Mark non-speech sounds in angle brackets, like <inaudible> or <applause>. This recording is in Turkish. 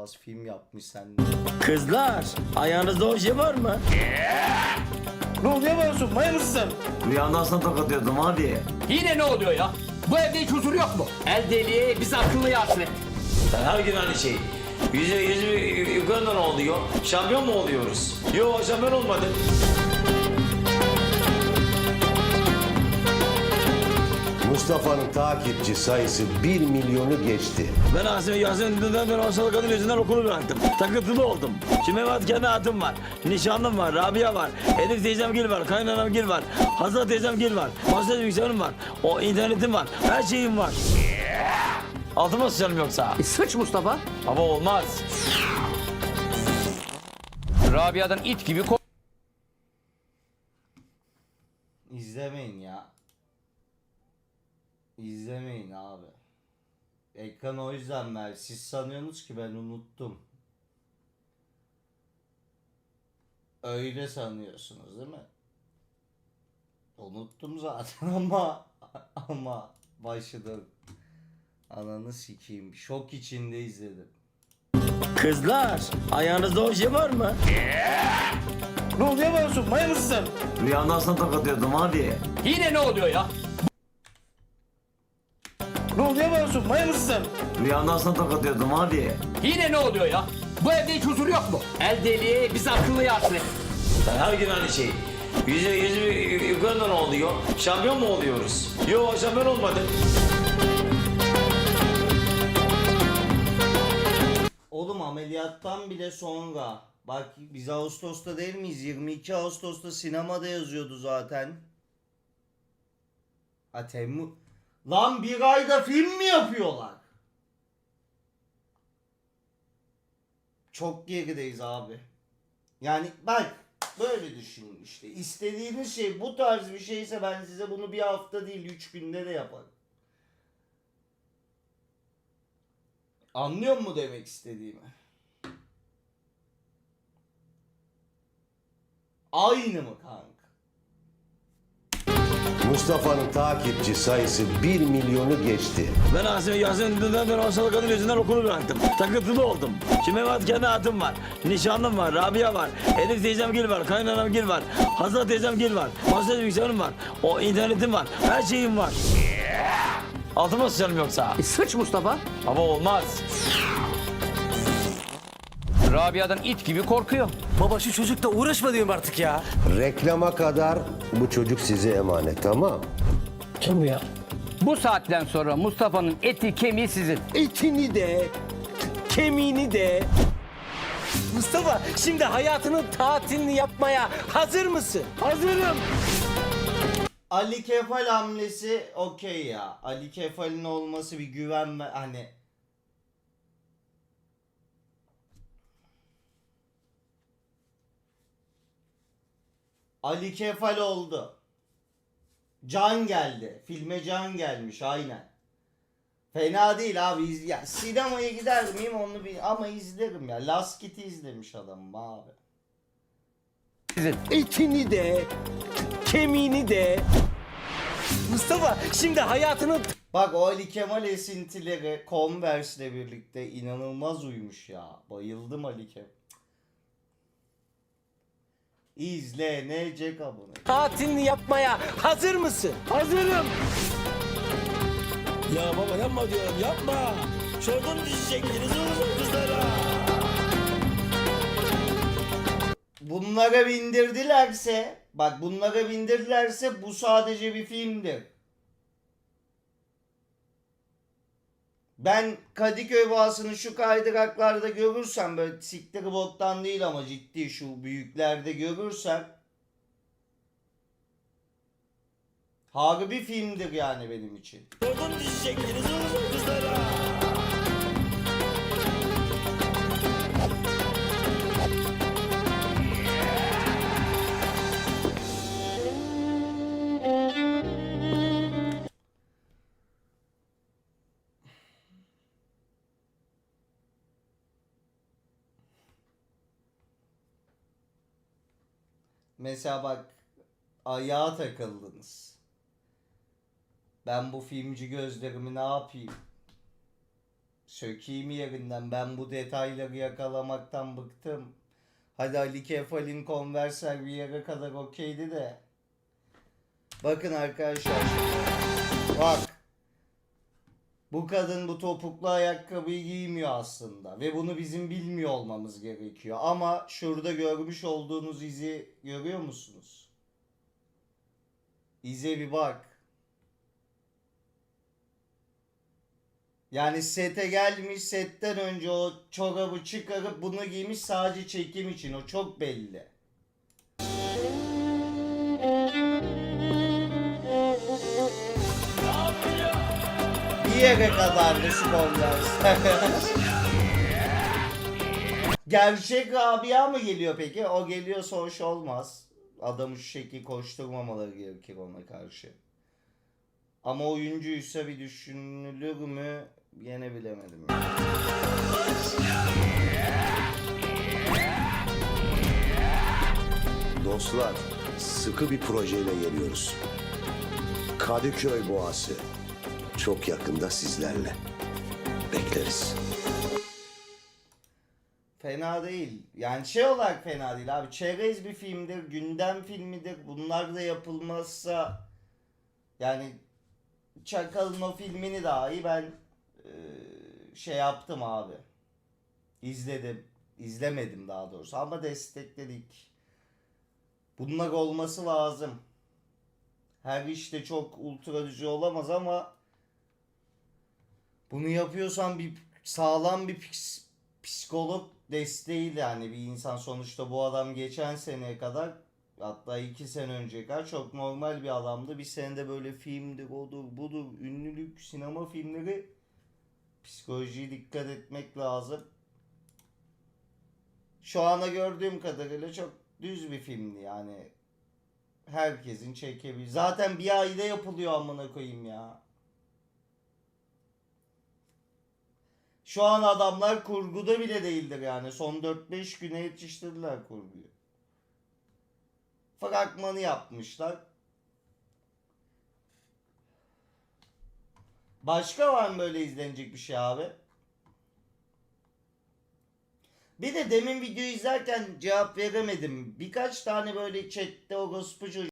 Yılmaz film yapmış sen. Kızlar ayağınızda oje var mı? Ne oluyor Masum? Maya mısın sen? Rüyamdan sana tokatıyordum abi. Yine ne oluyor ya? Bu evde hiç huzur yok mu? El deliği bizi akıllıya hasret. Sen her gün aynı şey. Yüzü yüzü yukarıdan oluyor. Şampiyon mu oluyoruz? Yok şampiyon olmadı. Mustafa'nın takipçi sayısı 1 milyonu geçti. Ben Asım Yasin'den ben hastalık kadın yüzünden okulu bıraktım. Takıntılı oldum. Şimdi benim kendi hayatım var. Nişanlım var, Rabia var. Elif teyzem Gül var, kaynanam Gül var. Hazal teyzem Gül var. Masaj bilgisayarım var. O internetim var. Her şeyim var. Altıma sıçarım yoksa. E, sıç Mustafa. Ama olmaz. Rabia'dan it gibi ko- İzlemeyin ya. İzlemeyin abi. Ekran o yüzden ver. Siz sanıyorsunuz ki ben unuttum. Öyle sanıyorsunuz değil mi? Unuttum zaten <laughs> ama ama başladım. Ananı sikeyim. Şok içinde izledim. Kızlar ayağınızda oje var mı? Ne oluyor Masum? Maya mısın sen? Rüyamdan sana tokatıyordum abi. Yine ne oluyor ya? Ne oluyor Masum? Maya mısın sen? Rüyamdan sana tokatıyordum abi. Yine ne oluyor ya? Bu evde hiç huzur yok mu? El deliği bizi akıllıya hasret. Sen her gün aynı şey. Yüzü yüzü yukarıdan oluyor. Şampiyon mu oluyoruz? Yok şampiyon olmadı. Oğlum ameliyattan bile sonra. Bak biz Ağustos'ta değil miyiz? 22 Ağustos'ta sinemada yazıyordu zaten. Ha Temmuz. Lan bir ayda film mi yapıyorlar? Çok gerideyiz abi. Yani bak böyle düşünün işte. İstediğiniz şey bu tarz bir şeyse ben size bunu bir hafta değil 3 günde de yaparım. Anlıyor mu demek istediğimi? Aynı mı kanka? Mustafa'nın takipçi sayısı 1 milyonu geçti. Ben Asım Yasin'den ben hastalık kadın yüzünden okulu bıraktım. Takıntılı oldum. Şimdi benim kendi hayatım var. Nişanlım var, Rabia var. Elif teyzem Gül var, kaynanam Gül var. Hazal teyzem Gül var. Masaj bilgisayarım var. O internetim var. Her şeyim var. Altıma sıçarım yoksa. E, sıç Mustafa. Ama olmaz. Rabia'dan it gibi korkuyor. Baba şu çocukla uğraşma diyorum artık ya. Reklama kadar bu çocuk size emanet tamam. Kim bu ya? Bu saatten sonra Mustafa'nın eti kemiği sizin. Etini de, kemiğini de. Mustafa şimdi hayatının tatilini yapmaya hazır mısın? Hazırım. Ali Kefal hamlesi okey ya. Ali Kefal'in olması bir güven ve hani Ali Kefal oldu. Can geldi. Filme Can gelmiş aynen. Fena değil abi. iz- Ya, sinemaya gider miyim onu bir ama izlerim ya. Last Kit'i izlemiş adamım abi. Etini de, kemiğini de. Mustafa şimdi hayatının Bak o Ali Kemal esintileri Converse'le birlikte inanılmaz uymuş ya. Bayıldım Ali Kemal. İzlenecek abone. tatilini yapmaya hazır mısın? Hazırım. Ya baba yapma diyorum yapma. Şuradan düşecektiniz oğlum kızlara. Bunlara bindirdilerse, bak bunlara bindirdilerse bu sadece bir filmdir. Ben Kadıköy Boğazı'nı şu kaydıraklarda görürsem böyle siktir boktan değil ama ciddi şu büyüklerde görürsem harbi filmdir yani benim için. Oğlum kızlara. Mesela bak ayağa takıldınız. Ben bu filmci gözlerimi ne yapayım? Sökeyim yerinden. Ben bu detayları yakalamaktan bıktım. Hadi Ali Kefal'in konverser bir yere kadar okeydi de. Bakın arkadaşlar. Bak. Bu kadın bu topuklu ayakkabıyı giymiyor aslında. Ve bunu bizim bilmiyor olmamız gerekiyor. Ama şurada görmüş olduğunuz izi görüyor musunuz? İze bir bak. Yani sete gelmiş setten önce o çorabı çıkarıp bunu giymiş sadece çekim için o çok belli. Yere kadar da Converse. <laughs> Gerçek Rabia mı geliyor peki? O geliyorsa hoş olmaz. Adamı şu şekil koşturmamaları gerekir ona karşı. Ama oyuncuysa bir düşünülür mü? Yine bilemedim. Dostlar, sıkı bir projeyle geliyoruz. Kadıköy Boğası. Çok yakında sizlerle. Bekleriz. Fena değil. Yani şey olarak fena değil abi. Çerez bir filmdir, gündem filmidir. Bunlar da yapılmazsa yani Çakal'ın o filmini dahi ben e, şey yaptım abi. İzledim. İzlemedim daha doğrusu ama destekledik. Bunlar olması lazım. Her işte çok ultra düzey olamaz ama bunu yapıyorsan bir sağlam bir psikolog desteği de yani bir insan sonuçta bu adam geçen seneye kadar hatta iki sene önce kadar çok normal bir adamdı. Bir senede böyle filmdir, odur, budur, ünlülük, sinema filmleri psikolojiye dikkat etmek lazım. Şu ana gördüğüm kadarıyla çok düz bir filmdi yani. Herkesin çekebilir. Zaten bir ayda yapılıyor amına koyayım ya. Şu an adamlar kurguda bile değildir yani. Son 4-5 güne yetiştirdiler kurguyu. Fragmanı yapmışlar. Başka var mı böyle izlenecek bir şey abi? Bir de demin video izlerken cevap veremedim. Birkaç tane böyle chatte orospu çocuğu